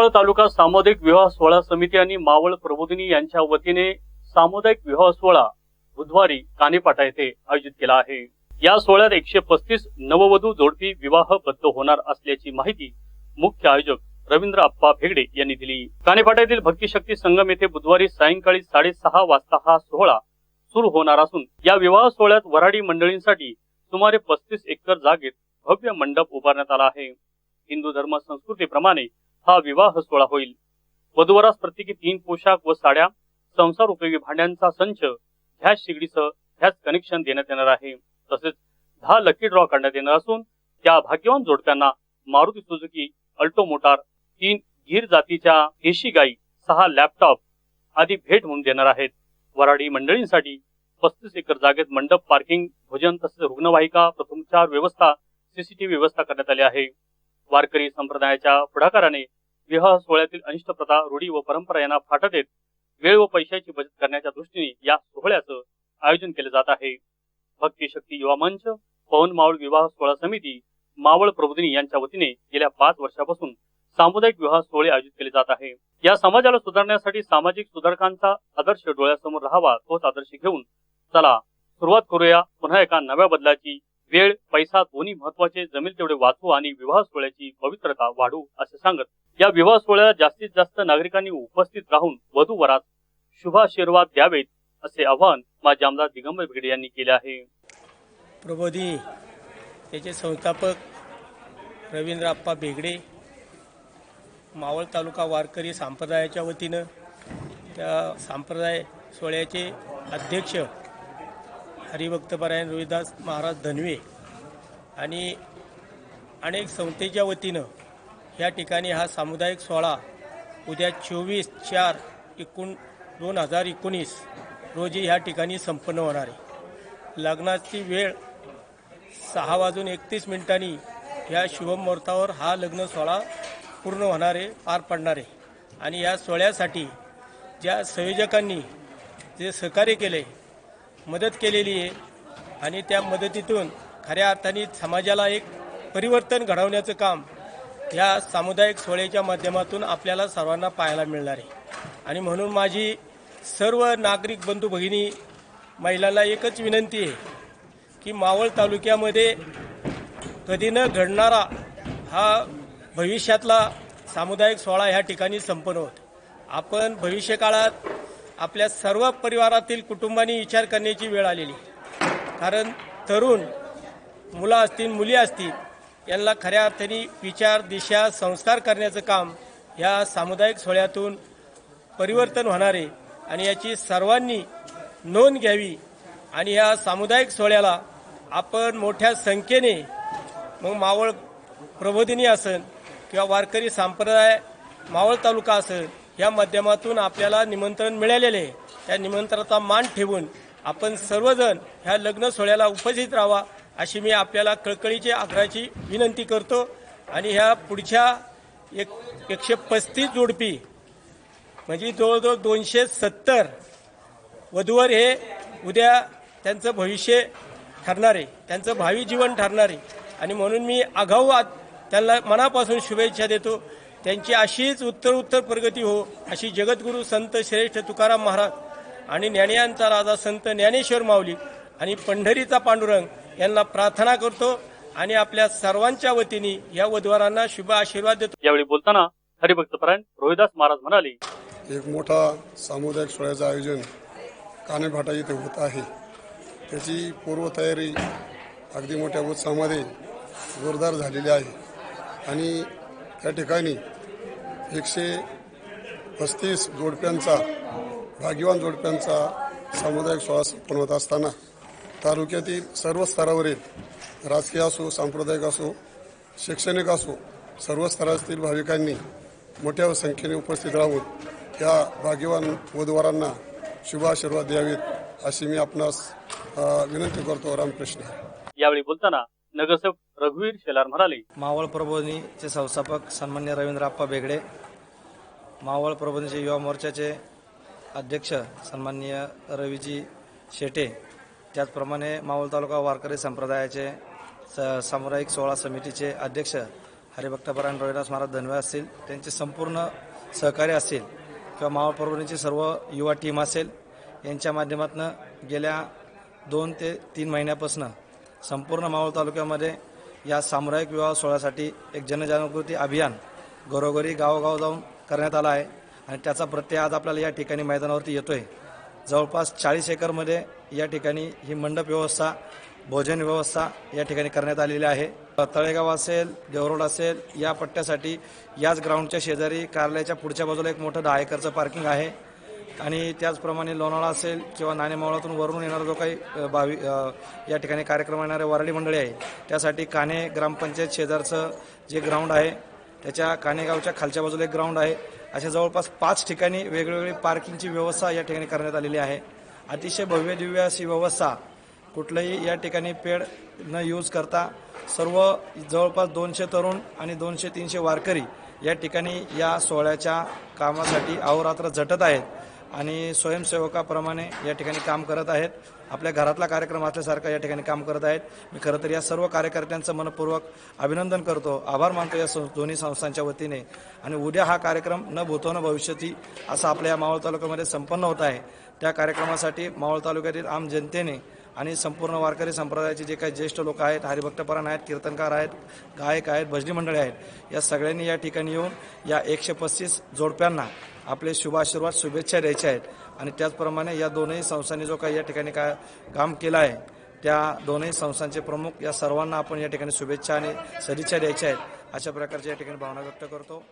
मावळ तालुका सामुदायिक विवाह सोहळा समिती आणि मावळ प्रबोधिनी यांच्या वतीने सामुदायिक विवाह सोहळा बुधवारी कानेपाटा येथे आयोजित केला आहे. या सोहळ्यात एकशे पस्तीस नववधू जोडपी विवाहबद्ध होणार असल्याची माहिती मुख्य आयोजक रवींद्र आप्पा भेगडे यांनी दिली. कानेपाटा येथील भक्तिशक्ती संगम येथे बुधवारी सायंकाळी साडेसहा वाजता हा सोहळा सुरू होणार असून या विवाह सोहळ्यात वराडी मंडळींसाठी सुमारे पस्तीस एकर जागेत भव्य मंडप उभारण्यात आला आहे. हिंदू धर्म संस्कृतीप्रमाणे हा विवाह सोहळा होईल. वधुवरास प्रत्येकी तीन पोशाख व साड्या संसार उपयोगी भांड्यांचा संच ह्याच शिगडीसह ह्याच कनेक्शन देण्यात येणार आहे. तसेच दहा लकी ड्रॉ काढण्यात येणार असून त्या भाग्यवान जोडप्यांना मारुती सुझुकी अल्टो मोटार तीन गीर जातीच्या देशी गाई सहा लॅपटॉप आदी भेट म्हणून देणार आहेत. वराडी मंडळींसाठी पस्तीस एकर जागेत मंडप पार्किंग भोजन तसेच रुग्णवाहिका प्रथमोपचार व्यवस्था सीसीटीव्ही व्यवस्था करण्यात आली आहे. वारकरी संप्रदायाच्या पुढाकाराने विवाह सोहळ्यातील अनिष्ट प्रथा रूढी व परंपरा यांना फाटा देत वेळ व पैशाची बचत करण्याच्या दृष्टीने या सोहळ्याचं आयोजन केले जात आहे. भक्ती शक्ती युवा मंच पवन मावळ विवाह सोहळा समिती मावळ प्रबोधिनी यांच्या वतीने गेल्या पाच वर्षापासून सामुदायिक विवाह सोहळे आयोजित केले जात आहे. या समाजाला सुधारण्यासाठी सामाजिक सुधारकांचा आदर्श डोळ्यासमोर राहावा तोच आदर्श घेऊन चला सुरुवात करूया पुन्हा एका नव्या बदलाची वेळ पैसा दोन्ही महत्त्वाचे जमेल तेवढे वाचू आणि विवाह सोहळ्याची पवित्रता वाढू असे सांगत. या विवाह सोहळ्याला जास्तीत जास्त नागरिकांनी उपस्थित राहून वधू वरात शुभाशीर्वाद द्यावेत असे आवाहन माजी आमदार दिगंबर भिडे यांनी केले आहे. प्रबोधी त्याचे संस्थापक रवींद्र आप्पा बेगडे मावळ तालुका वारकरी संप्रदायाच्या वतीनं त्या संप्रदाय सोहळ्याचे अध्यक्ष हरिभक्तपरायण रोहिदास महाराज धनवे आणि अनेक संस्थेच्या वतीनं या ठिकाणी हा सामुदायिक सोहळा उद्या चोवीस चार एकूण दोन हजार एकोणीस रोजी ह्या ठिकाणी संपन्न होणार आहे. लग्नाची वेळ सहा वाजून एकतीस मिनिटांनी ह्या शुभमुहूर्तावर हा लग्न सोहळा पूर्ण होणार आहे पार पडणार आहे. आणि या सोहळ्यासाठी ज्या संयोजकांनी जे सहकार्य केले मदत केलेली आहे. आणि त्या मदतीतून खऱ्या अर्थाने समाजाला एक परिवर्तन घडवण्याचं काम या सामुदायिक सोहळ्याच्या माध्यमातून आपल्याला सर्वांना पाहायला मिळणार आहे. आणि म्हणून माझी सर्व नागरिक बंधू भगिनी महिलांना एकच विनंती आहे की मावळ तालुक्यामध्ये कधी न घडणारा हा भविष्यातला सामुदायिक सोहळा ह्या ठिकाणी संपन्न होत. आपण भविष्यकाळात आपल्या सर्व परिवारातील कुटुंबांनी विचार करण्याची वेळ आलेली. कारण तरुण मुलं असतील मुली असतील यांना खऱ्या अर्थाने विचार दिशा संस्कार करण्याचं काम या सामुदायिक सोहळ्यातून परिवर्तन होणारे आणि याची सर्वांनी नोंद घ्यावी आणि या सामुदायिक सोहळ्याला आपण मोठ्या संख्येने मग मावळ प्रबोधिनी असन किंवा वारकरी संप्रदाय मावळ तालुका असेल या माध्यमातून आपल्याला निमंत्रण मिळालेले आहे. त्या निमंत्रणाचा मान ठेवून आपण सर्वजण ह्या लग्न सोहळ्याला उपस्थित राहावा अशी मी आपल्याला कळकळीची आग्रहाची विनंती करतो. आणि ह्या पुढच्या एक एकशे पस्तीस जोडपी म्हणजे जवळजवळ दोनशे सत्तर वधूवर हे उद्या त्यांचं भविष्य ठरणार आहे. त्यांचं भावी जीवन ठरणार आहे. आणि म्हणून मी आगाऊ त्यांना मनापासून शुभेच्छा देतो. त्यांची अशीच उत्तर उत्तर प्रगती हो. अशी जगद्गुरू संत श्रेष्ठ तुकाराम महाराज आणि ज्ञानियांचा राजा संत ज्ञानेश्वर माऊली आणि पंढरीचा पांडुरंग यांना प्रार्थना करतो आणि आपल्या सर्वांच्या वतीने या वधूवरांना शुभ आशीर्वाद देतो. यावेळी बोलताना हरिभक्तपरायण रोहिदास महाराज म्हणाले एक मोठा सामुदायिक सोहळ्याचं आयोजन कानेभाटा येथे होत आहे. त्याची पूर्वतयारी अगदी मोठ्या उत्साहामध्ये जोरदार झालेली आहे. आणि त्या ठिकाणी एकशे पस्तीस जोडप्यांचा भाग्यवान जोडप्यांचा सामुदायिक सोहळा संपन्न होत असताना तालुक्यातील सर्व स्तरावरील राजकीय असो सांप्रदायिक असो शैक्षणिक असो सर्व स्तरातील भाविकांनी मोठ्या संख्येने उपस्थित राहून या भाग्यवान वधूवरांना शुभ आशीर्वाद द्यावेत अशी मी आपणास विनंती करतो. रामकृष्ण. यावेळी बोलताना नगरसेवक रघुवीर शेलार म्हणाले. मावळ प्रबोधिनीचे संस्थापक सन्मान्य रवींद्र आप्पा बेगडे मावळ प्रबोधिनीचे युवा मोर्चाचे अध्यक्ष सन्माननीय रवीजी शेटे त्याचप्रमाणे मावळ तालुका वारकरी संप्रदायाचे स सामुदायिक सोहळा समितीचे अध्यक्ष हरिभक्तपरायण रविदास महाराज धनवे असतील त्यांचे संपूर्ण सहकार्य असेल किंवा मावळ परभणीची सर्व युवा टीम असेल यांच्या माध्यमातून गेल्या दोन ते तीन महिन्यापासून संपूर्ण मावळ तालुक्यामध्ये या सामुदायिक विवाह सोहळ्यासाठी एक जनजागृती अभियान घरोघरी गावोगाव जाऊन करण्यात आला आहे आणि त्याचा प्रत्यय आज आपल्याला या ठिकाणी मैदानावरती येतो आहे जवळपास चाळीस एकरमध्ये या ठिकाणी ही मंडप व्यवस्था भोजन व्यवस्था या ठिकाणी करण्यात आलेली आहे. तळेगाव असेल देवरोड असेल या पट्ट्यासाठी याच ग्राउंडच्या शेजारी कार्यालयाच्या पुढच्या बाजूला एक मोठं दहा एकरचं पार्किंग आहे. आणि त्याचप्रमाणे लोणावळा असेल किंवा नाणेमावळातून वरून येणारा जो काही भावी या ठिकाणी कार्यक्रम येणारे वराडी मंडळी आहे त्यासाठी काने ग्रामपंचायत शेजारचं जे ग्राउंड आहे त्याच्या कानेगावच्या खालच्या बाजूला एक ग्राउंड आहे. अशा जवळपास पाच ठिकाणी वेगवेगळी पार्किंगची व्यवस्था या ठिकाणी करण्यात आलेली आहे. अतिशय भव्य दिव्य अशी व्यवस्था कुठलंही या ठिकाणी पेड न यूज करता सर्व जवळपास दोनशे तरुण आणि दोनशे तीनशे वारकरी या ठिकाणी या सोहळ्याच्या कामासाठी अहोरात्र झटत आहेत. आणि स्वयंसेवकाप्रमाणे या ठिकाणी काम करत आहेत. आपल्या घरातला कार्यक्रम असल्यासारखा या ठिकाणी काम करत आहेत. मी खरं तर या सर्व कार्यकर्त्यांचं मनपूर्वक अभिनंदन करतो. आभार मानतो या सं- दोन्ही संस्थांच्या वतीने. आणि उद्या हा कार्यक्रम न भूतो न भविष्यती असा आपल्या या मावळ तालुक्यामध्ये संपन्न होत आहे. त्या कार्यक्रमासाठी मावळ तालुक्यातील आम जनतेने आणि संपूर्ण वारकरी संप्रदायाचे जे काही ज्येष्ठ लोक आहेत हरिभक्तपरण आहेत कीर्तनकार आहेत गायक आहेत भजनी मंडळी आहेत या सगळ्यांनी या ठिकाणी येऊन या एकशे पस्तीस जोडप्यांना आपले शुभाशीर्वाद शुभेच्छा द्यायच्या आहेत. आणि त्याचप्रमाणे या दोनही संस्थांनी जो काही या ठिकाणी काय काम केलं आहे त्या दोनही संस्थांचे प्रमुख या सर्वांना आपण या ठिकाणी शुभेच्छा आणि सदिच्छा द्यायच्या आहेत. अशा प्रकारच्या या ठिकाणी भावना व्यक्त करतो.